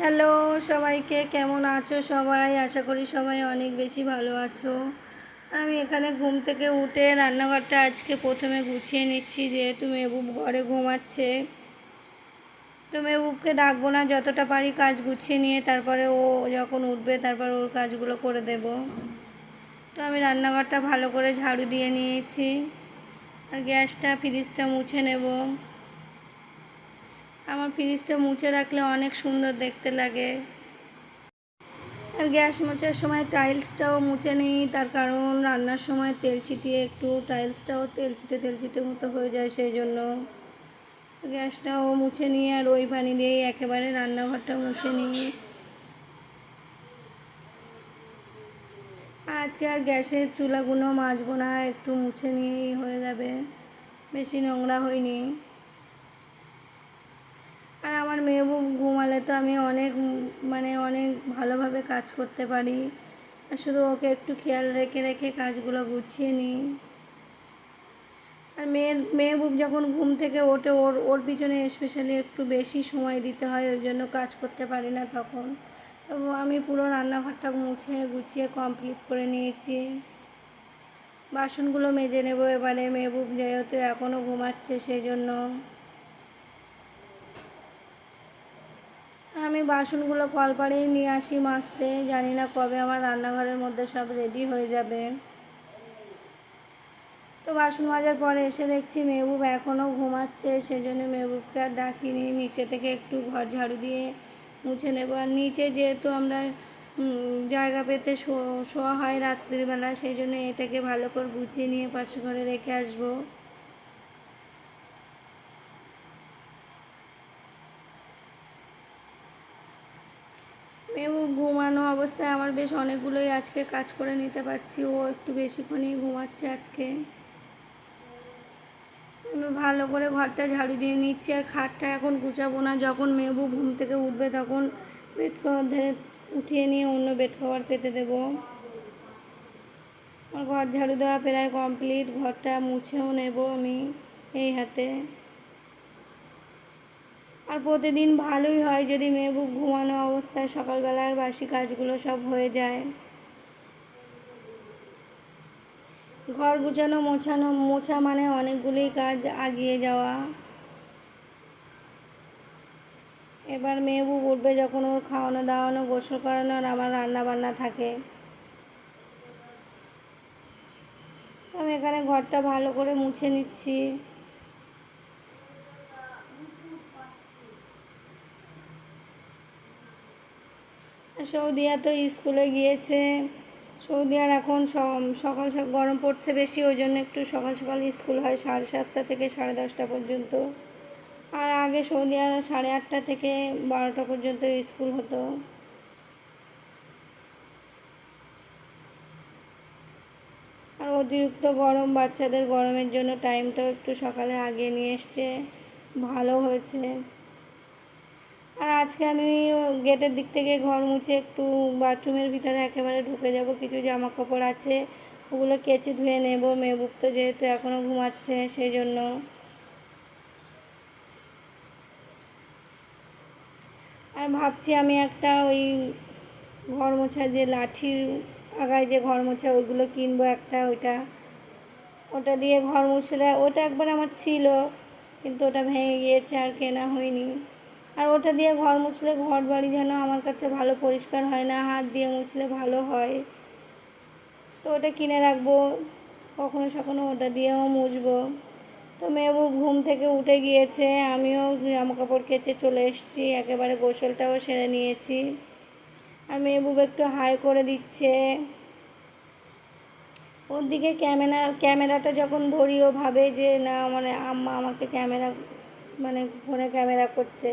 Hello, সবাইকে কেমন আছো সবাই? আশা করি সবাই অনেক বেশি ভালো আছো। আমি এখানে ঘুম থেকে উঠে রান্নাঘরটা আজকে প্রথমে গুছিয়ে নিচ্ছি, যেহেতু মেহবুব ঘরে ঘুমাচ্ছে। তো মেহবুবকে ডাকবো না, যতটা পারি কাজ গুছিয়ে নিয়ে তারপরে ও যখন উঠবে তারপর ওর কাজগুলো করে দেব। তো আমি রান্নাঘরটা ভালো করে ঝাড়ু দিয়ে নিয়েছি। আর গ্যাসটা, ফ্রিজটা মুছে নেব। আমার ফ্রিজটা মুছে রাখলে অনেক সুন্দর দেখতে লাগে। আর গ্যাস মোছার সময় টাইলসটাও মুছে নিই, তার কারণ রান্নার সময় তেল ছিটিয়ে একটু টাইলসটাও তেল ছিটে তেল ছিটে মতো হয়ে যায় সেই জন্য। গ্যাসটাও মুছে নিয়ে আর ওই পানি দিয়েই একেবারে রান্নাঘরটা মুছে নিই। আজকে আর গ্যাসের চুলাগুলো মাজবো না, একটু মুছে নিয়েই হয়ে যাবে। বেশি নোংরা হয়নি। আর আমার মেহবুব ঘুমালে তো আমি অনেক মানে অনেক ভালোভাবে কাজ করতে পারি। আর শুধু ওকে একটু খেয়াল রেখে রেখে কাজগুলো গুছিয়ে নিই। আর মেয়ে মেহবুব যখন ঘুম থেকে ওঠে, ওর ওর পিছনে স্পেশালি একটু বেশি সময় দিতে হয়, ওই জন্য কাজ করতে পারি না তখন। তো আমি পুরো রান্নাঘরটা মুছে গুছিয়ে কমপ্লিট করে নিয়েছি। বাসনগুলো মেজে নেব এবারে, মেহবুব যেহেতু এখনও ঘুমাচ্ছে সেই জন্য আমি বাসনগুলো কলপাড়েই নিয়ে আসি মাজতে, জানি না কবে আমার রান্নাঘরের মধ্যে সব রেডি হয়ে যাবে। তো বাসন মাজার পরে এসে দেখছি মেহবুব এখনও ঘুমাচ্ছে, সেজন্য মেহবুবকে আর ডাকিনি, নিচে থেকে একটু ঘর ঝাড়ু দিয়ে মুছে নেব। আর নিচে যেহেতু আমরা জায়গা পেতে শোয়া হয় রাত্রিবেলা সেই জন্য এটাকে ভালো করে গুছিয়ে নিয়ে পাশে ঘরে রেখে আসব। মেহবুব ঘুমানো অবস্থায় আমার বেশ অনেকগুলোই আজকে কাজ করে নিতে পারছি। ও একটু বেশিক্ষণই ঘুমাচ্ছে আজকে। ভালো করে ঘরটা ঝাড়ু দিয়ে নিচ্ছি আর খাটটা এখন গুছাবো না। যখন মেহবুব ঘুম থেকে উঠবে তখন বেড কভার ধরে উঠিয়ে নিয়ে অন্য বেড কভার পেতে দেবো। আমার ঘর ঝাড়ু দেওয়া প্রায় কমপ্লিট, ঘরটা মুছেও নেব আমি এই হাতে। আর প্রতিদিন ভালোই হয় যদি মেহবুব ঘুমানো অবস্থায় সকালবেলার বাসি কাজগুলো সব হয়ে যায়। ঘর গুছানো, মোছানো, মোছা মানে অনেকগুলি কাজ, আগিয়ে যাওয়া। এবার মেয়েবু উঠবে যখন ওর খাওয়ানো, দাওয়ানো, গোসল করানো আর আমার রান্না বান্না থাকে। আমি এখানে ঘরটা ভালো করে মুছে নিচ্ছি। সৌদিয়া তো স্কুলে গিয়েছে। সৌদিয়ার এখন সকাল সকাল গরম পড়ছে বেশি, ওই জন্য একটু সকাল সকাল স্কুল হয় সাড়ে সাতটা থেকে সাড়ে দশটা পর্যন্ত। আর আগে সৌদি আর সাড়ে আটটা থেকে বারোটা পর্যন্ত স্কুল হতো। আর অতিরিক্ত গরম, বাচ্চাদের গরমের জন্য টাইমটাও একটু সকালে আগে নিয়ে এসছে। ভালো হয়েছে। আর আজকে আমি গেটের দিক থেকে ঘর মুছে একটু বাথরুমের ভিতরে একেবারে ঢুকে যাব, কিছু জামা কাপড় আছে, ওগুলো কেচে ধুয়ে নেব মেহবুব তো যেহেতু এখনও ঘুমাচ্ছে সেই জন্য। আর ভাবছি আমি একটা ওই ঘর মোছা যে লাঠির আগায় যে ঘর মোছা ওইগুলো কিনবো একটা, ওইটা। ওটা দিয়ে ঘর মুছলে, ওটা একবার আমার ছিল, কিন্তু ওটা ভেঙে গিয়েছে আর কেনা হয়নি। আর ওটা দিয়ে ঘর মুছলে ঘর বাড়ি যেন আমার কাছে ভালো পরিষ্কার হয় না, হাত দিয়ে মুছলে ভালো হয়। তো ওটা কিনে রাখব, কখনো সখনো ওটা দিয়েও মুছবো। তো মেয়েবু ঘুম থেকে উঠে গিয়েছে, আমিও জামা কাপড় কেচে চলে এসেছি, একেবারে গোসলটাও সেরে নিয়েছি। আর মেহবুব একটু হাই করে দিচ্ছে। ওর দিকে ক্যামেরা, ক্যামেরাটা যখন ধরি ও ভাবে যে, না মানে আম্মা আমাকে ক্যামেরা মানে ফোনে ক্যামেরা করছে।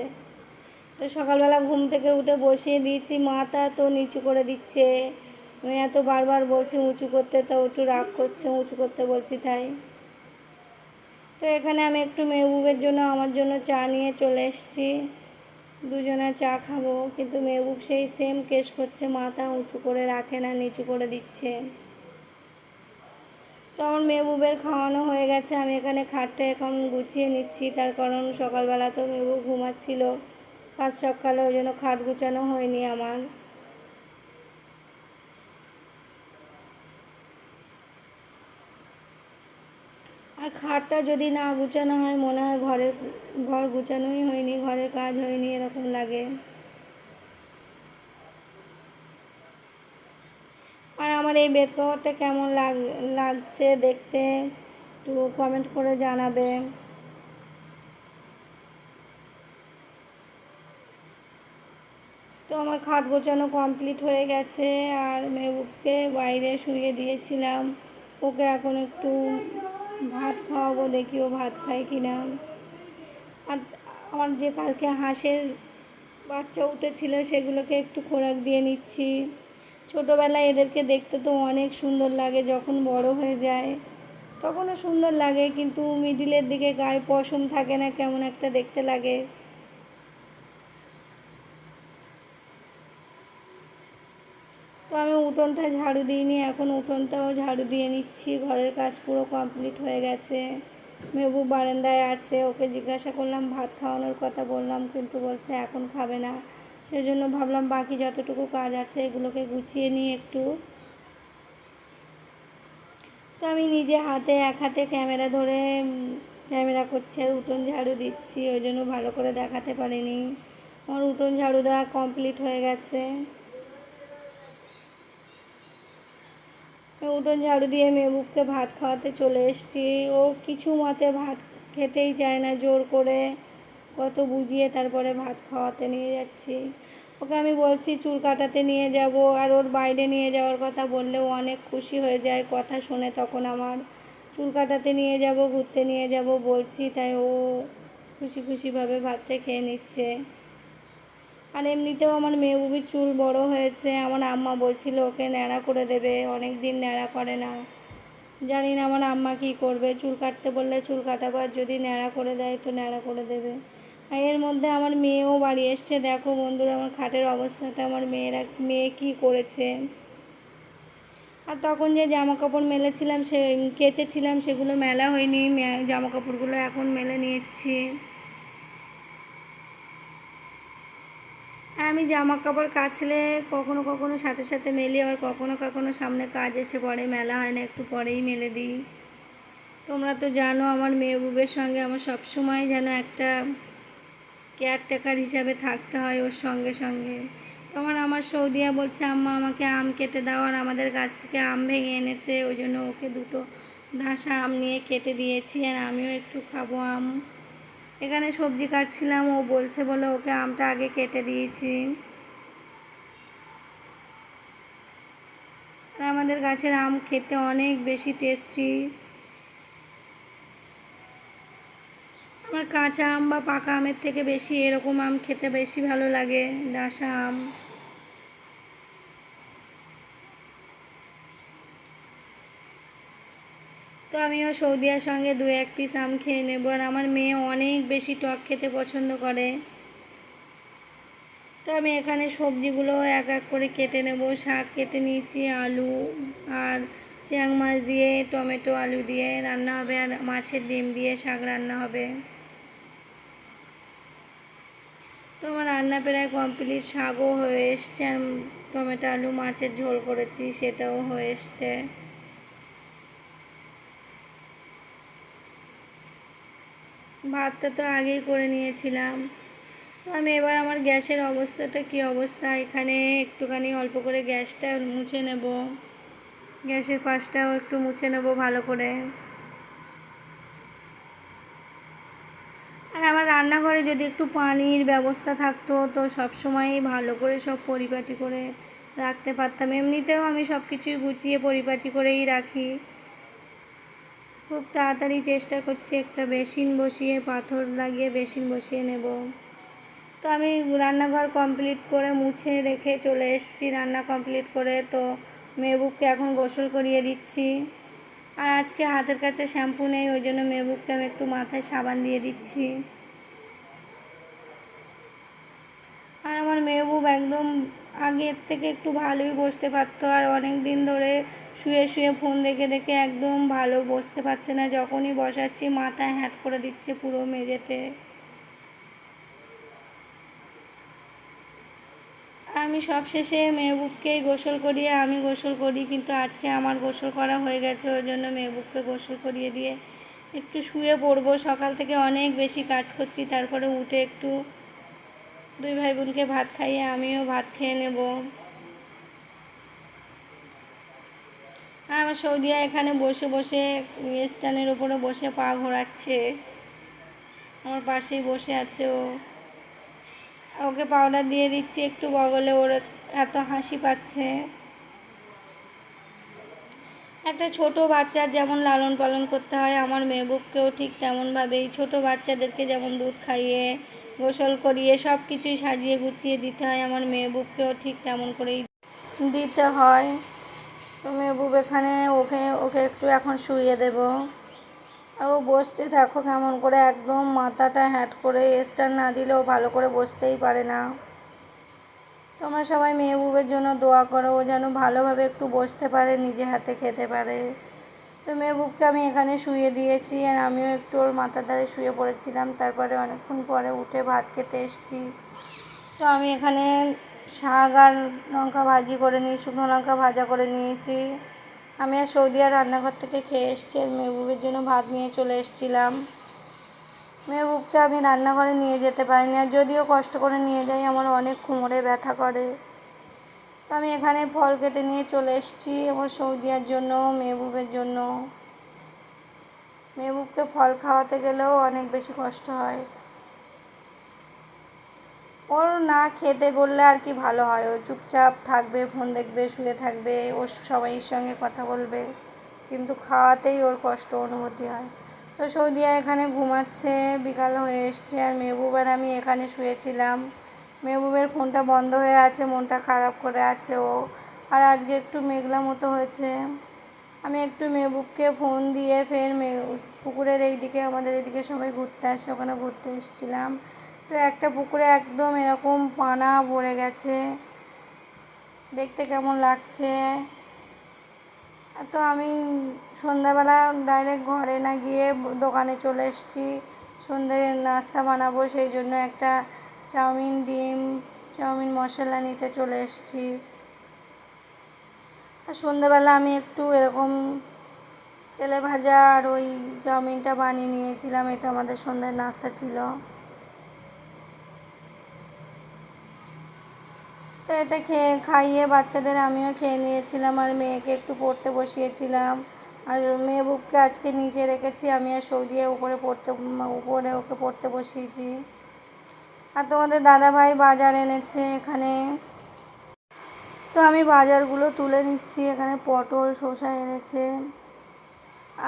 তো সকালবেলা ঘুম থেকে উঠে বসিয়ে দিয়েছি মাথা তো নিচু করে দিচ্ছে। আমি এত বারবার বলছি, উঁচু করতে তো একটু রাগ করছে, উঁচু করতে বলছি তাই। তো এখানে আমি একটু মেহবুবের জন্য, আমার জন্য চা নিয়ে চলে এসেছি। দুজনে চা খাব, কিন্তু মেহবুব সেই সেম কেস করছে মাথা উঁচু করে রাখে না, নিচু করে দিচ্ছে। তো আমার মেহবুবের খাওয়ানো হয়ে গেছে, আমি এখানে খাটটা এখন গুছিয়ে নিচ্ছি, তার কারণ সকালবেলা তো মেহবুব ঘুমাচ্ছিল। কাজ সকালে ওই জন্য খাট গুছানো হয়নি আমার। আর খাটটা যদি না গুছানো হয়, মনে হয় ঘরের, ঘর গুছানোই হয়নি, ঘরের কাজ হয়নি, এরকম লাগে। আর আমার এই বেড কভারটা কেমন লাগ, লাগছে দেখতে, একটু কমেন্ট করে জানাবে। আমার খাট গোছানো কমপ্লিট হয়ে গেছে আর মেহবুবকে বাইরে শুয়ে দিয়েছিলাম। ওকে এখন একটু ভাত খাওয়াবো, দেখি ও ভাত খায় কি না আর আমার যে কালকে হাঁসের বাচ্চা উঠেছিল, সেগুলোকে একটু খোরাক দিয়ে নিচ্ছি। ছোটোবেলায় এদেরকে দেখতে তো অনেক সুন্দর লাগে যখন বড় হয়ে যায়। তখনও সুন্দর লাগে, কিন্তু মিডিলের দিকে গায়ে পশম থাকে না, কেমন একটা দেখতে লাগে তো আমি উঠোনটা ঝাড়ু দিইনি, এখন উঠোনটাও ঝাড়ু দিয়ে নিচ্ছি। ঘরের কাজ পুরো কমপ্লিট হয়ে গেছে। মেবু বারান্দায় আছে, ওকে জিজ্ঞাসা করলাম, ভাত খাওয়ানোর কথা বললাম, কিন্তু বলছে এখন খাবে না। সেজন্য ভাবলাম বাকি যতটুকু কাজ আছে এগুলোকে গুছিয়ে নিই একটু। তো আমি নিজে হাতে এক হাতে ক্যামেরা ধরে ক্যামেরা করছি আর উঠোন ঝাড়ু দিচ্ছি, ওই জন্য ভালো করে দেখাতে পারিনি। আমার উঠোন ঝাড়ু দেওয়া কমপ্লিট হয়ে গেছে। উঠোন ঝাড়ু দিয়ে মেহবুবকে ভাত খাওয়াতে চলে এসেছি। ও কিছু মতে ভাত খেতেই চায় না, জোর করে কত বুঝিয়ে তারপরে ভাত খাওয়াতে নিয়ে যাচ্ছি। ওকে আমি বলছি, চুল কাটাতে নিয়ে যাব আর ওর বাইরে নিয়ে যাওয়ার কথা বললেও অনেক খুশি হয়ে যায় কথা শুনে তখন আমার। চুল কাটাতে নিয়ে যাব, ঘুরতে নিয়ে যাব বলছি, তাই ও খুশি খুশিভাবে ভাতটা খেয়ে নিচ্ছে। আর এমনিতেও আমার মেহবুবির চুল বড় হয়েছে, আমার আম্মা বলছিল ওকে ন্যাড়া করে দেবে অনেক দিন ন্যাড়া করে না। জানি না আমার আম্মা কী করবে, চুল কাটতে বললে চুল কাটাবো, আর যদি ন্যাড়া করে দেয় তো ন্যাড়া করে দেবে। আর এর মধ্যে আমার মেয়েও বাড়ি এসছে, দেখো বন্ধুরা আমার খাটের অবস্থাটা, আমার মেয়েরা, মেয়ে কী করেছে। আর তখন যে জামা কাপড় মেলেছিলাম, সে কেচেছিলাম, সেগুলো মেলা হয়নি জামা কাপড়গুলো এখন মেলে নিচ্ছি আর আমি জামা কাপড় কাচলে কখনো কখনো সাথে সাথে মেলি, আবার কখনো কখনো সামনে কাজ এসে পড়ে, মেলা হয় না, একটু পরেই মেলে দিই। তোমরা তো জানো আমার মেহবুবের সঙ্গে আমার সবসময় যেন একটা কেয়ারটেকার হিসাবে থাকতে হয় ওর সঙ্গে সঙ্গে। তখন আমার সৌদিয়া বলছে, আম্মা, আমাকে আম কেটে দাও। আর আমাদের গাছ থেকে আম ভেঙে এনেছে, ওই জন্য ওকে দুটো ডাঁসা আম নিয়ে কেটে দিয়েছি, আর আমিও একটু খাব আম। এখানে সবজি কাটছিলাম, ও বলছে বলে ওকে আমটা আগে কেটে দিয়েছি। আর আমাদের গাছের আম খেতে অনেক বেশি টেস্টি আমার কাঁচা আম বা পাকা আমের থেকে বেশি এরকম আম খেতে বেশি ভালো লাগে, ডাসা আম। তো আমিও সৌদিয়ার সঙ্গে দু এক পিস আম খেয়ে নেব আর আমার মেয়ে অনেক বেশি টক খেতে পছন্দ করে। তো আমি এখানে সবজিগুলো এক এক করে কেটে নেব। শাক কেটে নিয়েছি, আলু আর চ্যাং মাছ দিয়ে, টমেটো, আলু দিয়ে রান্না হবে আর মাছের ডিম দিয়ে শাক রান্না হবে। তো আমার রান্না প্রায় কমপ্লিট, শাকও হয়ে এসছে টমেটো, আলু, মাছের ঝোল করেছি, সেটাও হয়ে এসছে। ভাতটা তো আগেই করে নিয়েছিলাম। তো আমি এবার আমার গ্যাসের অবস্থাটা কী অবস্থা? এখানে একটুখানি অল্প করে গ্যাসটা মুছে নেব। গ্যাসের পাশটাও একটু মুছে নেব ভালো করে। আর আমার রান্নাঘরে যদি একটু পানির ব্যবস্থা থাকতো, তো সব সময়ই ভালো করে সব পরিপাটি করে রাখতে পারতাম। এমনিতেও আমি সব কিছুই গুছিয়ে পরিপাটি করেই রাখি। খুব তাড়াতাড়ি চেষ্টা করছি একটা বেসিন বসিয়ে, পাথর লাগিয়ে বেসিন বসিয়ে নেব। তো আমি রান্নাঘর কমপ্লিট করে মুছে রেখে চলে এসেছি, রান্না কমপ্লিট করে তো মেহবুবকে এখন গোসল করিয়ে দিচ্ছি। আর আজকে হাতের কাছে শ্যাম্পু নেই, ওই জন্য মেহবুবকে আমি একটু মাথায় সাবান দিয়ে দিচ্ছি। আর আমার মেহবুব একদম আগের থেকে একটু ভালোই বসতে পারতো আর অনেক দিন ধরে শুয়ে শুয়ে ফোন দেখে দেখে একদম ভালো বসতে পারছে না। যখনই বসাচ্ছি মাথা হ্যাট করে দিচ্ছে পুরো মেঝেতে। আমি সব শেষে মেহবুবকেই গোসল করিয়ে, আমি গোসল করি, কিন্তু আজকে আমার গোসল করা হয়ে গেছে, ওই জন্য মেহবুবকে গোসল করিয়ে দিয়ে একটু শুয়ে পড়ব। সকাল থেকে অনেক বেশি কাজ করছি, তারপরে উঠে একটু দুই ভাই বোনকে ভাত খাইয়ে আমিও ভাত খেয়ে নেব। আমার সৌদিয়া এখানে বসে বসে স্ট্যান্ডের ওপরে বসে পা ঘোরাচ্ছে। আমার পাশেই বসে আছে ও। ওকে পাউডার দিয়ে দিচ্ছি, একটু বগলে ওর এত হাসি পাচ্ছে। একটা ছোট বাচ্চার যেমন লালন পালন করতে হয়, আমার মেহবুবকেও ঠিক তেমনভাবেই ছোট বাচ্চাদেরকে যেমন দুধ খাইয়ে, গোসল করিয়ে সব কিছুই সাজিয়ে গুছিয়ে দিতে হয়, আমার মেহবুবকেও ঠিক তেমন করেই দিতে হয়। তো মেহবুব এখানে, ওকে ওকে একটু এখন শুইয়ে দেব। আর ও বসতে দেখো কেমন করে, একদম মাথাটা হ্যাট করে স্টার না দিলেও ভালো করে বসতেই পারে না। তোমরা সবাই মেহবুবের জন্য দোয়া করো, ও যেন ভালোভাবে একটু বসতে পারে, নিজে হাতে খেতে পারে। তো মেহবুবকে আমি এখানে শুয়ে দিয়েছি, আর আমিও একটু ওর মাথার ধারে শুয়ে পড়েছিলাম। তারপরে অনেকক্ষণ পরে উঠে ভাত খেতে এসেছি। তো আমি এখানে শাক আর লঙ্কা ভাজি করে নিই শুকনো লঙ্কা ভাজা করে নিয়েছি। আমি আর সৌদি আর রান্নাঘর থেকে খেয়ে এসেছি, আর মেহবুবের জন্য ভাত নিয়ে চলে এসেছিলাম। মেহবুবকে আমি রান্নাঘরে নিয়ে যেতে পারিনি আর যদিও কষ্ট করে নিয়ে যাই, আমার অনেক কোমরে ব্যথা করে। তো আমি এখানে ফল কেটে নিয়ে চলে এসেছি আমার সৌদিয়ার জন্য, মেহবুবের জন্য। মেহবুবকে ফল খাওয়াতে গেলেও অনেক বেশি কষ্ট হয়। ওর না খেতে বললে আর কি ভালো হয়? ও চুপচাপ থাকবে, ফোন দেখবে, শুয়ে থাকবে, ওর সবাইয়ের সঙ্গে কথা বলবে। কিন্তু খাওয়াতেই ওর কষ্ট, অনুভূতি হয়। তো সৌদিয়া এখানে ঘুমাচ্ছে, বিকাল হয়ে এসছে আর মেহবুব আর আমি এখানে শুয়েছিলাম। মেহবুবের ফোনটা বন্ধ হয়ে আছে, মনটা খারাপ করে আছে ও। আর আজকে একটু মেঘলা মতো হয়েছে। আমি একটু মেহবুবকে ফোন দিয়ে ফের মে পুকুরের এই দিকে আমাদের এদিকে সবাই ঘুরতে আসে, ওখানে ঘুরতে এসেছিলাম। তো একটা পুকুরে একদম এরকম পানা ভরে গেছে। দেখতে কেমন লাগছে? তো আমি সন্ধ্যাবেলা ডাইরেক্ট ঘরে না গিয়ে দোকানে চলে এসেছি। সন্ধে নাস্তা বানাবো, সেই জন্য একটা চাউমিন, ডিম, চাউমিন মশলা নিতে চলে এসেছি। আর সন্ধ্যাবেলা আমি একটু এরকম তেলে ভাজা আর ওই চাউমিনটা বানিয়ে নিয়েছিলাম, এটা আমাদের সন্ধ্যার নাস্তা ছিল। তো এটা খেয়ে, খাইয়ে বাচ্চাদের আমিও খেয়ে নিয়েছিলাম আর মেয়েকে একটু পড়তে বসিয়েছিলাম। আর মেহবুবকে আজকে নিচে রেখেছি, আমি আর সৌদিয়া উপরে পড়তে, উপরে ওকে পড়তে বসিয়েছি। আর তোমাদের দাদাভাই বাজার এনেছে এখানে। তো আমি বাজারগুলো তুলে নিচ্ছি, এখানে পটল, শসা এনেছে।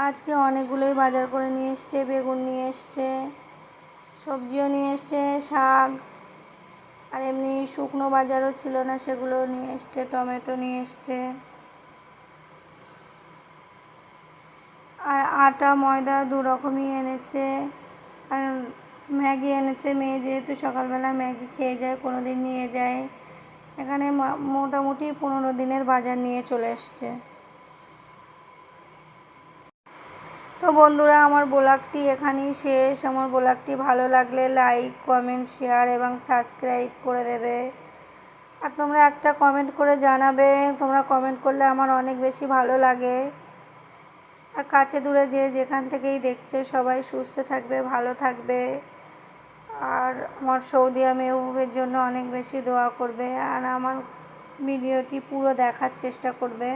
আজকে অনেকগুলোই বাজার করে নিয়ে এসছে, বেগুন নিয়ে এসছে, সবজিও নিয়ে এসছে, শাক, আর এমনি শুকনো বাজারও ছিল না, সেগুলো নিয়ে এসছে, টমেটো নিয়ে এসছে। আর আটা, ময়দা দু রকমই এনেছে। আর ম্যাগি এনেছে। মেয়ে যেহেতু সকালবেলা ম্যাগি খেয়ে যায় কোনো দিন নিয়ে যায়। এখানে মোটামুটি পনেরো দিনের বাজার নিয়ে চলে এসছে। তো বন্ধুরা, আমার ব্লগটি এখানেই শেষ। আমার ব্লগটি ভালো লাগলে লাইক, কমেন্ট, শেয়ার এবং সাবস্ক্রাইব করে দেবে। আর তোমরা একটা কমেন্ট করে জানাবে। তোমরা কমেন্ট করলে আমার অনেক বেশি ভালো লাগে। কাছে দূরে যে যেখান থেকেই দেখছে সবাই সুস্থ থাকবে, ভালো থাকবে। আর আমার সৌদি মেহবুবের জন্য অনেক বেশি দোয়া করবে। আর আমার ভিডিওটি পুরো দেখার চেষ্টা করবে।